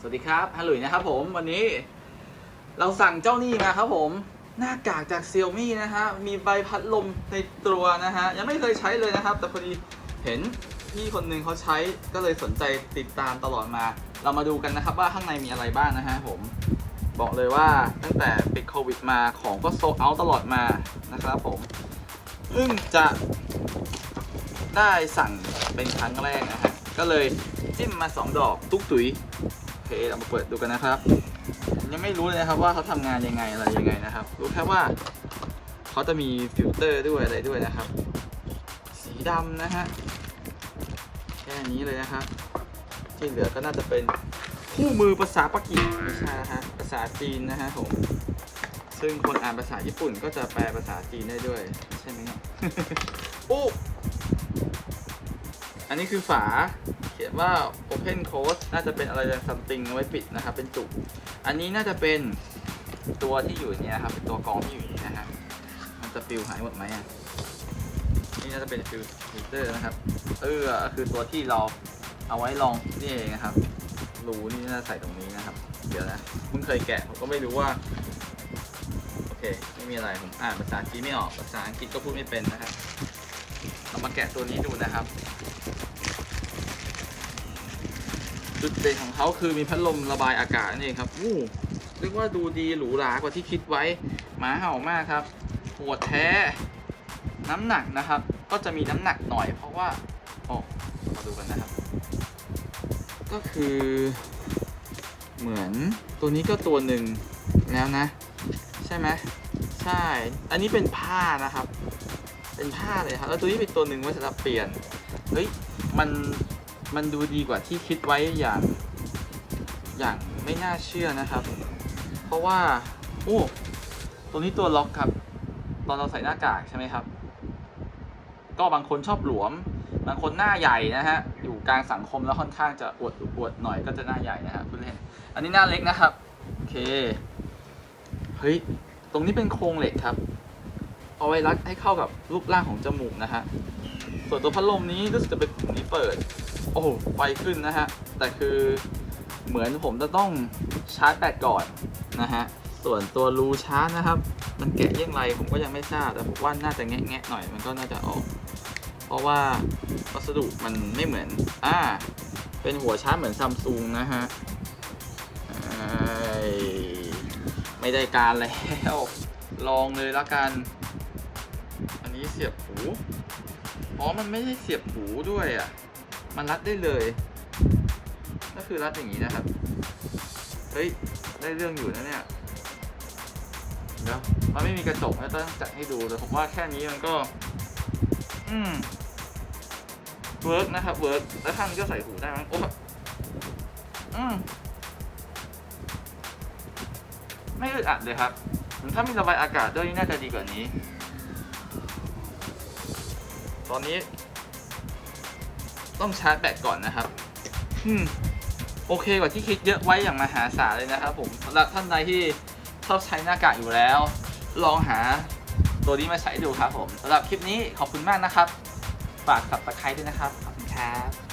สวัสดีครับฮัลโหลนะครับผมวันนี้ เราสั่งเจ้านี่มาครับผม หน้ากากจากเซี่ยมี่นะฮะ มีใบพัดลมในตัวนะฮะ ยังไม่เคยใช้เลยนะครับ แต่พอดีเห็นพี่คนหนึ่งเขาใช้ก็เลยสนใจติดตามตลอดมา เรามาดูกันนะครับว่าข้างในมีอะไรบ้างนะฮะผมบอกเลยว่าตั้งแต่ปิดโควิดมาของก็โซเอาตลอดมานะครับผมเพิ่งจะได้สั่งเป็นครั้งแรกนะฮะ ก็เลยจิ้มมาสองดอก ตุ๊กตุ๋ย เคเรามาเปิดดูกันนะครับยังไม่รู้เลยนะครับว่าเขาทำงานยังไงอะไรยังไงนะครับ รู้แค่ว่าเขาจะมีฟิลเตอร์ด้วยอะไรด้วยนะครับ สีดำนะฮะแค่นี้เลยนะครับ ที่เหลือก็น่าจะเป็นคู่มือภาษาปากีไม่ใช่นะฮะภาษาจีนนะฮะผมซึ่งคนอ่านภาษาญี่ปุ่นก็จะแปลภาษาจีนได้ด้วย ใช่ไหมเนี่ยโอ้อันนี้คือฝา เขียนว่า Open Close น่าจะเป็นอะไรซัมติงเอาไว้ปิดนะครับ เป็นจุก อันนี้น่าจะเป็นตัวที่อยู่เนี่ยครับ เป็นตัวกรองที่อยู่นี่นะฮะ มันจะฟิลหายหมดไหมอะ นี่น่าจะเป็นฟิลฟิลเตอร์นะครับ เออคือตัวที่เราเอาไว้ลองนี่เองนะครับ รูนี่น่าใส่ตรงนี้นะครับ เดี๋ยวนะเพิ่งเคยแกะผมก็ไม่รู้ว่า โอเค ไม่มีอะไร ผมอ่านภาษาจีนไม่ออก ภาษาอังกฤษก็พูดไม่เป็นนะครับ เรามาแกะตัวนี้ดูนะครับ จุดเด่นของเขาคือมีพัดลมระบายอากาศนั่เองครับอู้เรียกว่าดูดีหรูหรากว่าที่คิดไว้หมาเห่ามากครับปวดแท้ น้ำหนักนะครับ ก็จะมีน้ำหนักหน่อยเพราะว่าโอ้มาดูกันนะครับ ก็คือ เหมือนตัวนี้ก็ตัวหนึ่งแล้วนะ ใช่ไหมใช่ อันนี้เป็นผ้านะครับ เป็นผ้าเลยครับแล้วตัวนี้เป็นตัวหนึ่งไว้สำหรับเปลี่ยนเฮ้ยมัน มันดูดีกว่าที่คิดไว้อย่างอย่างไม่น่าเชื่อนะครับ เพราะว่าโอ้ตัวนี้ตัวล็อกครับ ตอนเราใส่หน้ากากใช่ไหมครับ ก็บางคนชอบหลวม บางคนหน้าใหญ่นะฮะ อยู่กลางสังคมแล้วค่อนข้างจะอวดอวดหน่อยก็จะหน้าใหญ่นะฮะคุณเล่นอันนี้หน้าเล็กนะครับ โอเค เฮ้ย ตรงนี้เป็นโครงเหล็กครับ เอาไว้รัดให้เข้ากับรูปร่างของจมูกนะฮะ ส่วนตัวพัดลมนี้รู้สึกจะเป็นปุ่มนี้เปิด โอ้ไฟขึ้นนะฮะ แต่คือเหมือนผมจะต้องชาร์จแบตก่อนนะฮะ ส่วนตัวรูชาร์จนะครับ มันแกะยังไงผมก็ยังไม่ทราบ แต่ผมว่าน่าจะแงะๆหน่อย มันก็น่าจะออก เพราะว่าวัสดุมันไม่เหมือน อ่า เป็นหัวชาร์จเหมือนซัมซุงนะฮะไม่ได้การแล้วลองเลยละกัน อันนี้เสียบหู อ๋อ มันไม่ได้เสียบหูด้วยอะ มันรัดได้เลย ก็คือรัดอย่างนี้นะครับ เฮ้ย ได้เรื่องอยู่นะเนี่ยเดี๋ยวมันไม่มีกระจกนะต้องจัดให้ดูแต่ผมว่าแค่นี้มันก็ อืมเวิร์กนะครับเวิร์กแล้วข้างนี้ก็ใส่หูได้มั้งโอ้อืมไม่อึดอัดเลยครับ ถ้ามีระบายอากาศด้วยนี่น่าจะดีกว่านี้ ตอนนี้ ต้องชาร์จแบตก่อนนะครับ อืม โอเคกว่าที่คิดเยอะไว้อย่างมหาศาลเลยนะครับผมสำหรับท่านใดที่ชอบใช้หน้ากากอยู่แล้ว ลองหาตัวนี้มาใช้ดูครับผมสำหรับคลิปนี้ขอบคุณมากนะครับ ฝากสับตะไคร้ด้วยนะครับ ขอบคุณครับ